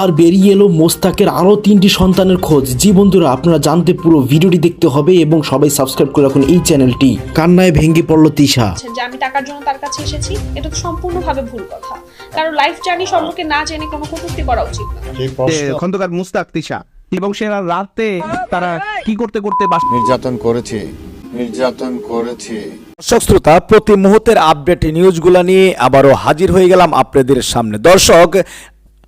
আর বেরিয়ে এলো মোস্তাকের আরও তিনটি সন্তানের খোঁজ। জি বন্ধুরা আপনারা জানতে পুরো ভিডিওটি দেখতে হবে এবং সবাই সাবস্ক্রাইব করে রাখুন এই চ্যানেলটি। কান্নায় ভেঙে পড়ল তিশা। যে আমি টাকার জন্য তার কাছে এসেছি এটা তো সম্পূর্ণভাবে ভুল কথা। কারণ লাইফ জার্নি সম্পর্কে না জেনে কোনো কটূক্তি করা উচিত না। যে যে প্রশ্ন খন্দকার মুস্তাক তিশা। এবং সে রাতে তারা কি করতে করতে বাস নির্যাতন করেছে নির্যাতন করেছে। দর্শক শ্রোতা প্রতি মুহূর্তের আপডেট নিউজগুলো নিয়ে আবারও হাজির হয়ে গেলাম আপনাদের সামনে। দর্শক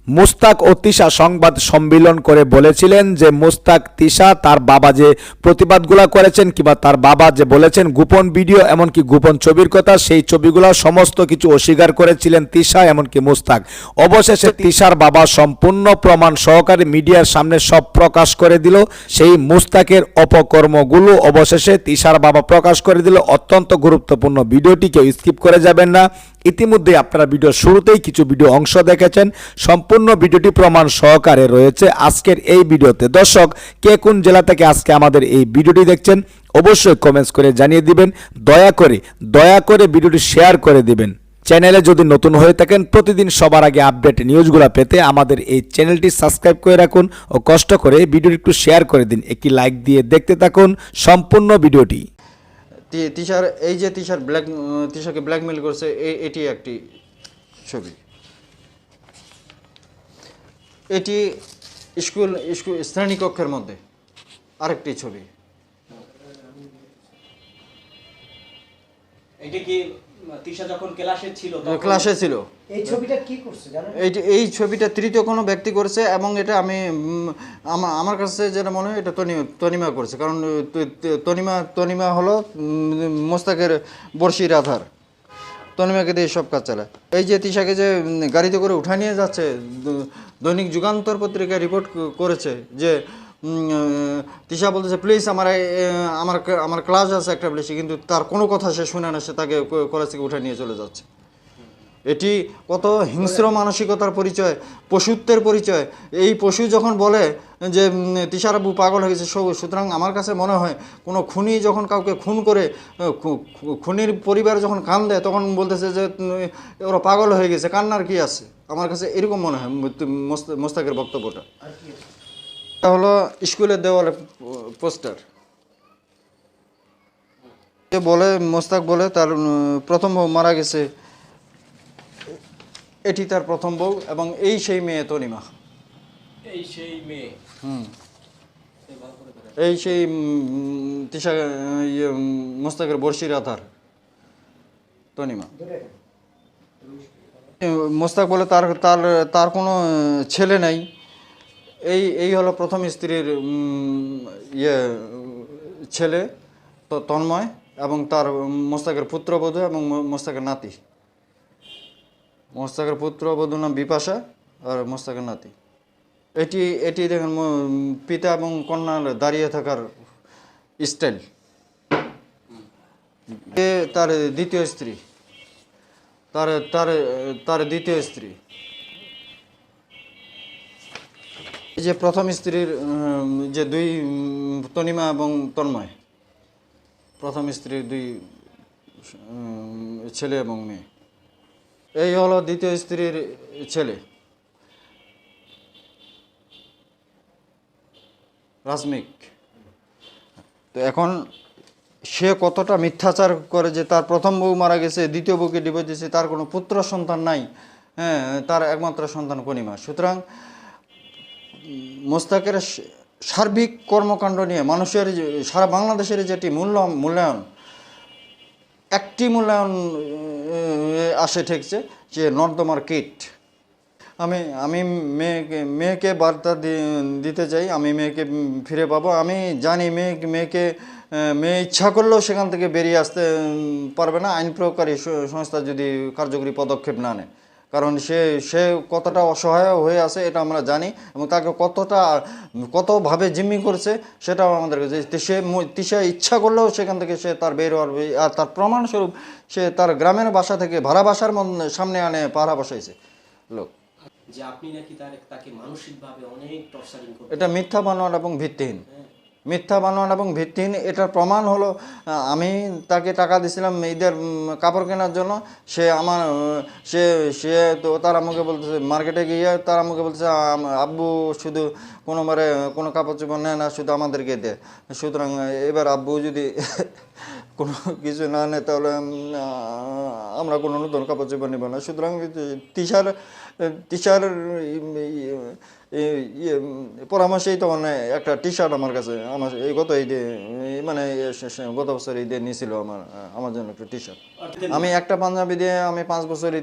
মুস্তাক ও তিশা সংবাদ সম্মেলন করে বলেছিলেন যে মুস্তাক তিশা তার বাবা যে প্রতিবাদগুলো করেছেন কিংবা তার বাবা যে বলেছেন গোপন ভিডিও এমনকি গোপন ছবির কথা, সেই ছবিগুলো সমস্ত কিছু অস্বীকার করেছিলেন তিশা এমনকি মুস্তাক। অবশেষে তিশার বাবা সম্পূর্ণ প্রমাণ সহকারে মিডিয়ার সামনে সব প্রকাশ করে দিল। সেই মুস্তাকের অপকর্মগুলো অবশেষে তিশার বাবা প্রকাশ করে দিল। অত্যন্ত গুরুত্বপূর্ণ ভিডিওটি, কেউ স্কিপ করে যাবেন না। ইতিমধ্যে আপনারা ভিডিও শুরুতেই কিছু ভিডিও অংশ দেখেছেন। সম্পূর্ণ ভিডিওটি প্রমাণ সহকারে রয়েছে আজকের এই ভিডিওতে দর্শক, কে কোন জেলা থেকে আজকে আমাদের এই ভিডিওটি দেখছেন, অবশ্যই কমেন্টস করে জানিয়ে দিবেন। দয়া করে দয়া করে ভিডিওটি শেয়ার করে দিবেন। চ্যানেলে যদি নতুন হয়ে থাকেন, প্রতিদিন সবার আগে আপডেট নিউজগুলো পেতে আমাদের এই চ্যানেলটি সাবস্ক্রাইব করে রাখুন ও কষ্ট করে ভিডিওটি একটু শেয়ার করে দিন। একটি লাইক দিয়ে দেখতে থাকুন সম্পূর্ণ ভিডিওটি তিশার এই যে তিশার ব্ল্যাক তিশাকে ব্ল্যাকমেল করছে এটি একটি ছবি। এটি স্কুল স্কুল, শ্রেণীকক্ষের মধ্যে আরেকটি ছবি। এটি কি যখন ক্লাসে ছিল ক্লাসে ছিল। এই ছবিটা কি করছে জানেন? এইটি এই ছবিটা তৃতীয় কোনো ব্যক্তি করেছে এবং এটা আমি আমার কাছে যেটা মনে হয় এটা তনি তনিমা করছে। কারণ তনিমা তনিমা হলো মোস্তাকের বর্ষির আধার। তনিমাকে দিয়ে সব কাজ চালায়। এই যে তিশাকে যে গাড়িতে করে উঠা নিয়ে যাচ্ছে দৈনিক যুগান্তর পত্রিকায় রিপোর্ট করেছে যে তিশা বলতেছে প্লিজ আমার আমার আমার ক্লাস আছে একটা বেশি কিন্তু তার কোনো কথা সে শুনে না সে তাকে কলেজ থেকে উঠে নিয়ে চলে যাচ্ছে। এটি কত হিংস্র মানসিকতার পরিচয় পশুত্বের পরিচয়। এই পশু যখন বলে যে উম, তিশারাবু পাগল হয়ে গেছে সুতরাং আমার কাছে মনে হয় কোনো খুনি যখন কাউকে খুন করে খুনির পরিবার যখন কান দেয় তখন বলতেছে যে ওরা পাগল হয়ে গেছে কান্নার কি আছে? আমার কাছে এরকম মনে হয় মোস্তাকের বক্তব্যটা। এটা হলো স্কুলের দেওয়ালে পোস্টার। বলে মোস্তাক বলে তার প্রথম বউ মারা গেছে। এটি তার প্রথম বউ এবং এই সেই মেয়ে তনিমা। এই সেই মেয়ে। হুম। এই সেই তিশা ইয়ে মোস্তাকের বর্ষির আধার তনিমা। মোস্তাক বলে তার তার তার কোনো ছেলে নাই। এই এই হলো প্রথম স্ত্রীর ইয়ে ছেলে তন্ময় এবং তার মোস্তাকের পুত্রবধূ এবং মোস্তাকের নাতি। মোস্তাকের পুত্রবধূ নাম বিপাশা আর মোস্তাকের নাতি। এটি এটি দেখেন পিতা এবং কন্যার দাঁড়িয়ে থাকার স্টাইল। তার দ্বিতীয় স্ত্রী। তার তার তার দ্বিতীয় স্ত্রী। যে প্রথম স্ত্রীর যে দুই তনিমা এবং তন্ময়। প্রথম স্ত্রীর দুই ছেলে এবং মেয়ে। এই হলো দ্বিতীয় স্ত্রীর ছেলে। রাজমিক। তো এখন সে কতটা মিথ্যাচার করে যে তার প্রথম বউ মারা গেছে, দ্বিতীয় বউকে ডিভোর্স দিয়েছে, তার কোনো পুত্র সন্তান নাই হ্যাঁ তার একমাত্র সন্তান কনিমা সুতরাং মোস্তাকের সার্বিক কর্মকাণ্ড নিয়ে মানুষের সারা বাংলাদেশের যেটি মূল্য মূল্যায়ন, একটি মূল্যায়ন আসে ঠেকছে যে নর্দমার কিট। আমি আমি মেয়েকে মেয়েকে বার্তা দিতে চাই, আমি মেয়েকে ফিরে পাবো। আমি জানি মেয়ে মেয়েকে মেয়ে ইচ্ছা করলেও সেখান থেকে বেরিয়ে আসতে পারবে না। আইন প্রয়োগকারী সংস্থা যদি কার্যকরী পদক্ষেপ না নেয়। কারণ সে সে কতটা অসহায় হয়ে আছে এটা আমরা জানি এবং তাকে কতটা কতভাবে জিম্মি করছে সেটাও আমাদের কাছে সে সে ইচ্ছা করলেও সেখান থেকে সে তার বের হওয়ার আর তার প্রমাণস্বরূপ সে তার গ্রামের বাসা থেকে ভাড়া বাসার সামনে আনে পাহারা বসাইছে। লোক। যে আপনি নাকি তাকে মানসিকভাবে অনেক টর্চারিং এটা মিথ্যা বানোয়ার এবং ভিত্তিহীন। মিথ্যা বানোয়ান এবং ভিত্তিহীন এটার প্রমাণ হলো আমি তাকে টাকা দিয়েছিলাম ঈদের কাপড় কেনার জন্য সে আমার সে সে তো তার আমাকে বলতেছে মার্কেটে গিয়ে তার আমাকে বলতেছে আব্বু শুধু কোনোবারে কোনো কাপড় চোপড় নেয় না শুধু আমাদেরকে দেয় সুতরাং এবার আব্বু যদি কোনো কিছু না নেয় তাহলে আমরা কোনো নতুন কাপড় চোপড় নেব না সুতরাং টিশার ইয়ে পরামর্শেই তো মানে একটা টি শার্ট আমার কাছে আমার এই গত ঈদে মানে সে- গত বছর ঈদে নিয়েছিল আমার আমার জন্য একটা টি শার্ট আমি একটা পাঞ্জাবি দিয়ে আমি পাঁচ বছর ঈদ